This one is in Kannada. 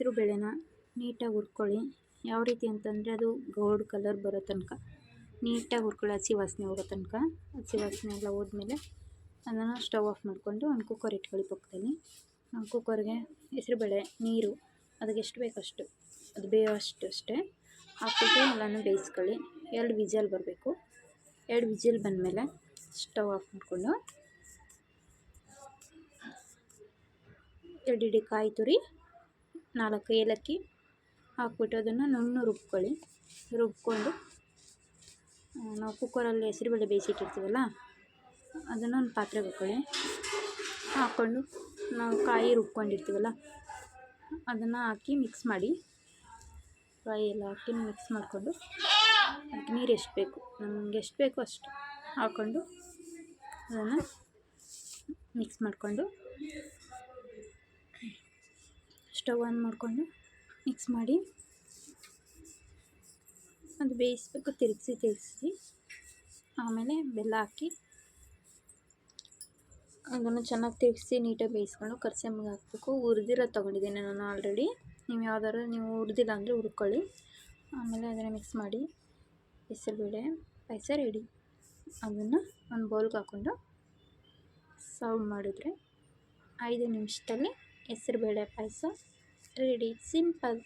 ಹೆಸರು ಬೇಳೆನ ನೀಟಾಗಿ ಹುರ್ಕೊಳ್ಳಿ. ಯಾವ ರೀತಿ ಅಂತಂದರೆ ಅದು ಗೋಲ್ಡ್ ಕಲರ್ ಬರೋ ತನಕ. ನೀಟಾಗಿ ಹುರ್ಕೊಳ್ಳಿ ಹಸಿ ವಾಸನೆ ಹೋಗೋ ತನಕ. ಹಸಿ ವಾಸನೆ ಎಲ್ಲ ಹೋದ್ಮೇಲೆ ಅದನ್ನು ಸ್ಟವ್ ಆಫ್ ಮಾಡಿಕೊಂಡು ಒಂದು ಕುಕ್ಕರ್ ಇಟ್ಕೊಳ್ಳಿ ಪಕ್ಕದಲ್ಲಿ. ಕುಕ್ಕರ್ಗೆ ಹೆಸರುಬೇಳೆ ನೀರು, ಅದಕ್ಕೆ ಎಷ್ಟು ಬೇಕಷ್ಟು ಅದು ಬೇಯೋಷ್ಟು ಅಷ್ಟೇ ಹಾಕ್ಬಿಟ್ಟು ಎಲ್ಲನೂ ಬೇಯಿಸ್ಕೊಳ್ಳಿ. ಎರಡು ವಿಜಲ್ ಬರಬೇಕು. ಎರಡು ವಿಜಿಲ್ ಬಂದಮೇಲೆ ಸ್ಟವ್ ಆಫ್ ಮಾಡಿಕೊಂಡು ಎರಡು ಹಿಡಿ ಕಾಯಿ ತುರಿ ನಾಲ್ಕು ಏಲಕ್ಕಿ ಹಾಕ್ಬಿಟ್ಟು ಅದನ್ನು ನುಣ್ಣು ರುಬ್ಕೊಳ್ಳಿ. ರುಬ್ಕೊಂಡು ನಾವು ಕುಕ್ಕರಲ್ಲಿ ಹೆಸರುಬೇಳೆ ಬೇಯಿಸಿಟ್ಟಿರ್ತೀವಲ್ಲ, ಅದನ್ನು ಒಂದು ಪಾತ್ರೆಗೆ ಹಾಕ್ಕೊಳ್ಳಿ ಹಾಕ್ಕೊಂಡು ನಾವು ಕಾಯಿ ರುಬ್ಕೊಂಡಿರ್ತೀವಲ್ಲ, ಅದನ್ನು ಹಾಕಿ ಮಿಕ್ಸ್ ಮಾಡಿ, ಕಾಯಿ ಎಲ್ಲ ಹಾಕಿ ಮಿಕ್ಸ್ ಮಾಡಿಕೊಂಡು, ಅದಕ್ಕೆ ನೀರು ಎಷ್ಟು ಬೇಕು, ನಮ್ಗೆ ಎಷ್ಟು ಬೇಕೋ ಅಷ್ಟು ಹಾಕ್ಕೊಂಡು ಅದನ್ನು ಮಿಕ್ಸ್ ಮಾಡಿಕೊಂಡು ಸ್ಟವ್ ಆನ್ ಮಾಡಿಕೊಂಡು ಮಿಕ್ಸ್ ಮಾಡಿ ಅದು ಬೇಯಿಸ್ಬೇಕು, ತಿರುಗಿಸಿ ತಿರುಗಿಸಿ. ಆಮೇಲೆ ಬೆಲ್ಲ ಹಾಕಿ ಅದನ್ನು ಚೆನ್ನಾಗಿ ತಿರುಗಿಸಿ ನೀಟಾಗಿ ಬೇಯಿಸ್ಕೊಂಡು ಕರ್ಸೆಮ್ಮಿಗೆ ಹಾಕಬೇಕು. ಹುರಿದಿರೋದು ತೊಗೊಂಡಿದ್ದೀನಿ ನಾನು ಆಲ್ರೆಡಿ. ನೀವು ಯಾವ್ದಾದ್ರು, ನೀವು ಹುರಿದಿಲ್ಲ ಅಂದರೆ ಹುರ್ಕೊಳ್ಳಿ. ಆಮೇಲೆ ಅದನ್ನು ಮಿಕ್ಸ್ ಮಾಡಿ ಹೆಸರುಬೇಳೆ, ಪಾಯಸ ರೆಡಿ. ಅದನ್ನು ಒಂದು ಬೌಲ್ಗೆ ಹಾಕ್ಕೊಂಡು ಸರ್ವ್ ಮಾಡಿದ್ರೆ ಐದು ನಿಮಿಷದಲ್ಲಿ ಹೆಸರುಬೇಳೆ ಪಾಯಸ ರೆಡಿ ಸಿಂಪಲ್